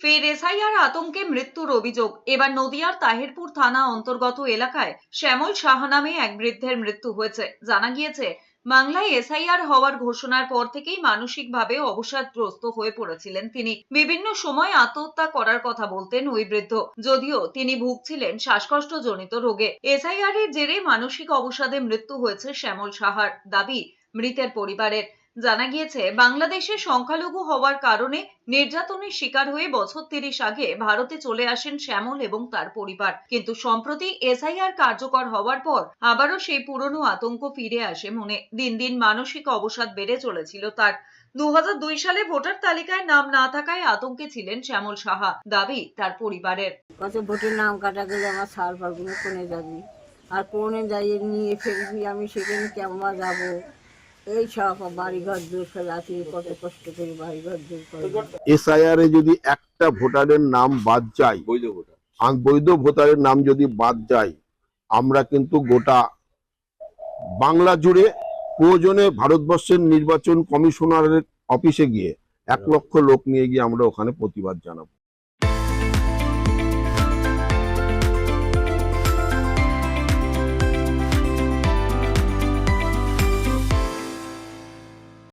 ফের এসআইআর আতঙ্কে মৃত্যুর অভিযোগ। এবার নদিয়ার তাহিরপুর থানা অন্তর্গত এলাকায় শ্যামল সাহা নামে এক বৃদ্ধের মৃত্যু হয়েছে। জানা গিয়েছে, বাংলায় এসআইআর হওয়ার ঘোষণার পর থেকেই মানসিকভাবে অবসাদগ্রস্ত হয়ে পড়েছিলেন তিনি। বিভিন্ন সময় আত্মহত্যা করার কথা বলতেন ওই বৃদ্ধ। যদিও তিনি ভুগছিলেন শ্বাসকষ্টজনিত রোগে। এসআইআর এর জেরে মানসিক অবসাদে মৃত্যু হয়েছে শ্যামল সাহার দাবি মৃতের পরিবারের। জানা গিয়েছে, বাংলাদেশে সংখ্যালঘু হওয়ার কারণে নির্যাতনের শিকার হয়ে বছর তিরিশ আগে ভারতে চলে আসেন শ্যামল এবং তার পরিবার। কিন্তু সম্প্রতি এসআইআর কার্যকর হওয়ার পর আবারও সেই পুরনো আতঙ্ক ফিরে আসে মনে। দিন দিন মানসিক অবসাদ বেড়ে চলেছিল তার। দু হাজার দুই সালে ভোটার তালিকায় নাম না থাকায় আতঙ্কে ছিলেন শ্যামল সাহা। দাবি তার পরিবারের। ভোটের নাম কাটা গেলে আমার সার পারগুলো কোনে যাবি। আর কোনে যাইয়ে নিয়ে ফেলবি আমি, সেখানে কেমন যাব? এই সব বাড়িঘর দূর করে কত কষ্ট করে বাড়িঘর দূর করে এসআইআর এ যদি একটা ভোটারের নাম বাদ যায় বৈধ ভোটার। বৈধ ভোটারের নাম যদি বাদ যায় আমরা কিন্তু গোটা বাংলা জুড়ে প্রয়োজনে ভারতবর্ষের নির্বাচন কমিশনারের অফিসে গিয়ে এক লক্ষ লোক নিয়ে গিয়ে আমরা ওখানে প্রতিবাদ জানাব।